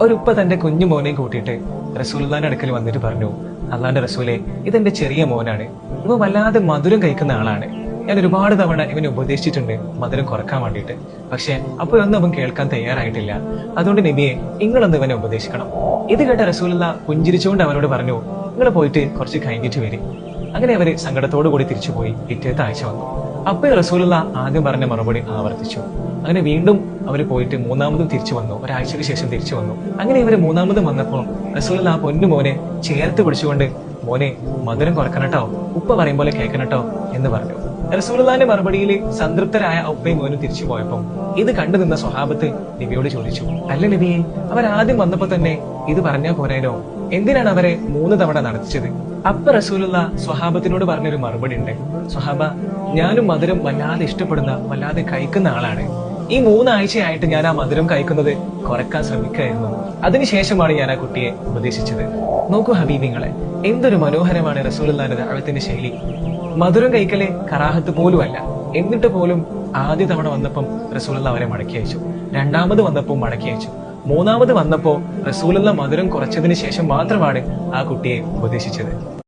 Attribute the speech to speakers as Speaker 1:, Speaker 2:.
Speaker 1: ഒരു ഉപ്പ തന്റെ കുഞ്ഞു മോനെയും കൂട്ടിയിട്ട് റസൂൽദാന്റെ അടുക്കൽ വന്നിട്ട് പറഞ്ഞു അള്ളാന്റെ റസൂലെ ഇതെന്റെ ചെറിയ മോനാണ്. ഇവ വല്ലാതെ മധുരം കഴിക്കുന്ന ആളാണ്. ഞാൻ ഒരുപാട് തവണ ഇവനെ ഉപദേശിച്ചിട്ടുണ്ട് മധുരം കുറയ്ക്കാൻ വേണ്ടിയിട്ട്. പക്ഷെ അപ്പോഴൊന്നും അവൻ കേൾക്കാൻ തയ്യാറായിട്ടില്ല. അതുകൊണ്ട് നബിയെ നിങ്ങളൊന്ന് ഇവനെ ഉപദേശിക്കണം. ഇത് കേട്ട റസൂലുള്ള പുഞ്ചിരിച്ചുകൊണ്ട് അവനോട് പറഞ്ഞു നിങ്ങൾ പോയിട്ട് കുറച്ച് കഴിഞ്ഞിട്ട് വരും. അങ്ങനെ അവർ സങ്കടത്തോടു കൂടി തിരിച്ചുപോയി. പിറ്റേത്തെ ആഴ്ച വന്നു. അപ്പോൾ റസൂലുള്ള ആദ്യം പറഞ്ഞ മറുപടി ആവർത്തിച്ചു. അങ്ങനെ വീണ്ടും അവർ പോയിട്ട് മൂന്നാമതും തിരിച്ചു വന്നു. ഒരാഴ്ചയ്ക്ക് ശേഷം തിരിച്ചു വന്നു. അങ്ങനെ ഇവർ മൂന്നാമതും വന്നപ്പോൾ റസൂലുള്ള ആ പൊന്നു മോനെ ചേർത്ത് പിടിച്ചുകൊണ്ട് മോനെ മധുരം കുറക്കണട്ടോ. ഉപ്പ പറയും പോലെ കേൾക്കണട്ടോ എന്ന് പറഞ്ഞു. റസൂലുള്ളാന്റെ മറുപടിയിൽ സംതൃപ്തരായ ഉപ്പയും മോനും തിരിച്ചു പോയപ്പോൾ ഇത് കണ്ടു നിന്ന സ്വഹാബത്ത് നബിയോട് ചോദിച്ചു അല്ല നബിയെ അവർ ആദ്യം വന്നപ്പോൾ തന്നെ ഇത് പറഞ്ഞാൽ പോരാനോ? എന്തിനാണ് അവരെ മൂന്ന് തവണ നടത്തിച്ചത്? അപ്പ റസൂലുള്ള സ്വഹാബത്തിനോട് പറഞ്ഞൊരു മറുപടി ഉണ്ട്. സ്വഹാബ ഞാനും മധുരം വല്ലാതെ ഇഷ്ടപ്പെടുന്ന വല്ലാതെ കഴിക്കുന്ന ആളാണ്. ഈ മൂന്നാഴ്ചയായിട്ട് ഞാൻ ആ മധുരം കഴിക്കുന്നത് കുറയ്ക്കാൻ ശ്രമിക്കുകയായിരുന്നു. അതിനുശേഷമാണ് ഞാൻ ആ കുട്ടിയെ ഉപദേശിച്ചത്. നോക്കൂ ഹബീബിങ്ങളെ എന്തൊരു മനോഹരമാണ് റസൂലുള്ളാന്റെ ദാഴത്തിന്റെ ശൈലി. മധുരം കഴിക്കലെ കറാഹത്ത് പോലുമല്ല. എന്നിട്ട് പോലും ആദ്യ തവണ വന്നപ്പം റസൂലുള്ള അവരെ മടക്കി അയച്ചു. രണ്ടാമത് വന്നപ്പം മടക്കി അയച്ചു. മൂന്നാമത് വന്നപ്പോ റസൂലുള്ള മധുരം കുറച്ചതിന് ശേഷം മാത്രമാണ് ആ കുട്ടിയെ ഉപദേശിച്ചത്.